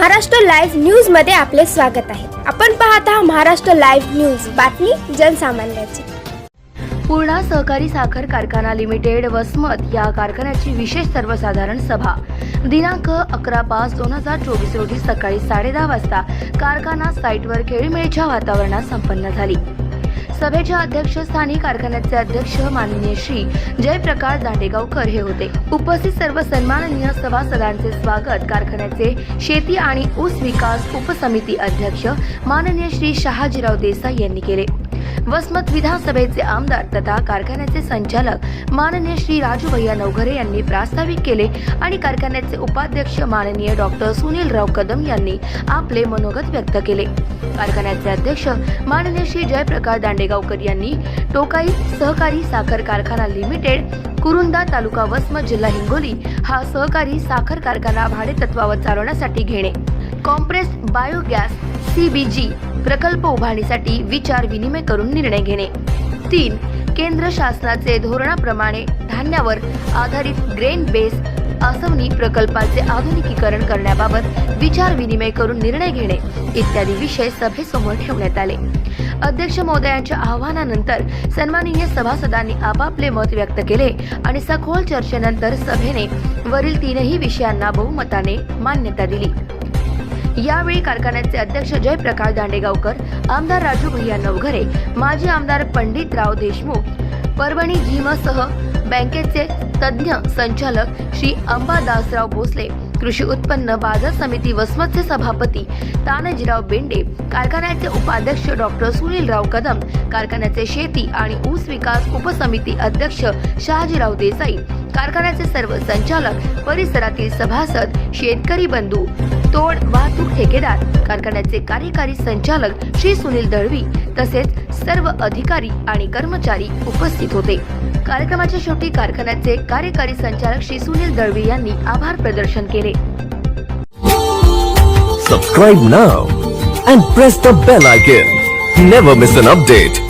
Maharashtra live न्यूजमध्ये आपले स्वागत आहे. आपण पाहत आहात महाराष्ट्र लाईव्ह न्यूज. बातमी जनसामान्याची. पूर्णा सहकारी साखर कारखाना लिमिटेड वसमत या कारखान्याची विशेष सर्वसाधारण सभा. दिनांक अकरा पाच दोन हजार चोवीस रोजी सकाळी साडेदहा वाजता कारखाना साईटवर खेळीमेळीच्या वातावरणात संपन्न झाली. सभेच्या अध्यक्षस्थानी कारखान्याचे अध्यक्ष माननीय श्री जयप्रकाश दांडेगावकर हे होते. उपस्थित सर्व सन्माननीय सभासदांचे स्वागत कारखान्याचे शेती आणि ऊस विकास उपसमिती अध्यक्ष माननीय श्री शहाजीराव देसाई यांनी केले. वसमत विधानसभेचे आमदार तथा कारखान्याचे संचालक माननीय श्री राजू भैया नवघरे यांनी प्रास्ताविक केले आणि कारखान्याचे उपाध्यक्ष माननीय डॉक्टर सुनीलराव कदम यांनी आपले मनोगत व्यक्त केले. कारखान्याचे अध्यक्ष माननीय श्री जयप्रकाश दांडेगावकर यांनी टोकाई सहकारी साखर कारखाना लिमिटेड कुरुंदा तालुका वसमत जिल्हा हिंगोली हा सहकारी साखर कारखाना भाडेतत्वावर चालवण्यासाठी घेणे. कॉम्प्रेस बायोगॅस सीबीजी प्रकल्प उभारणीसाठी विचार विनिमय करून निर्णय घेणे. तीन केंद्र शासनाचे धोरणाप्रमाणे धान्यावर आधारित ग्रेन बेस आसवनी प्रकल्पाचे आधुनिकीकरण करण्याबाबत विचार विनिमय करून निर्णय घेणे इत्यादी विषय सभेसमोर ठेवण्यात आले. अध्यक्ष महोदयांच्या आव्हानानंतर सन्माननीय सभासदांनी आपापले मत व्यक्त केले आणि सखोल चर्चेनंतर सभेने वरील तीनही विषयांना बहुमताने मान्यता दिली. यावेळी कारखान्याचे अध्यक्ष जयप्रकाश दांडेगावकर आमदार राजू भैया नवघरे माजी आमदार पंडितराव देशमुख परभणी जिमसह बँकेचे तज्ज्ञ संचालक श्री अंबादासराव भोसले कृषी उत्पन्न बाजार समिती वसमतचे सभापती तानाजीराव बेंडे कारखान्याचे उपाध्यक्ष डॉक्टर सुनीलराव कदम कारखान्याचे शेती आणि ऊस विकास उपसमिती अध्यक्ष शहाजीराव देसाई कारखान्याचे सर्व संचालक परिसरातील सभासद शेतकरी बंधू तोड वाहतूक ठेकेदार कारखान्याचे कार्यकारी संचालक श्री सुनील दळवी तसेच सर्व अधिकारी आणि कर्मचारी उपस्थित होते कार्यक्रमाच्या शेवटी कारखान्याचे कार्यकारी संचालक श्री सुनील दळवी यांनी आभार प्रदर्शन केले Subscribe now and press the bell icon. Never miss an update.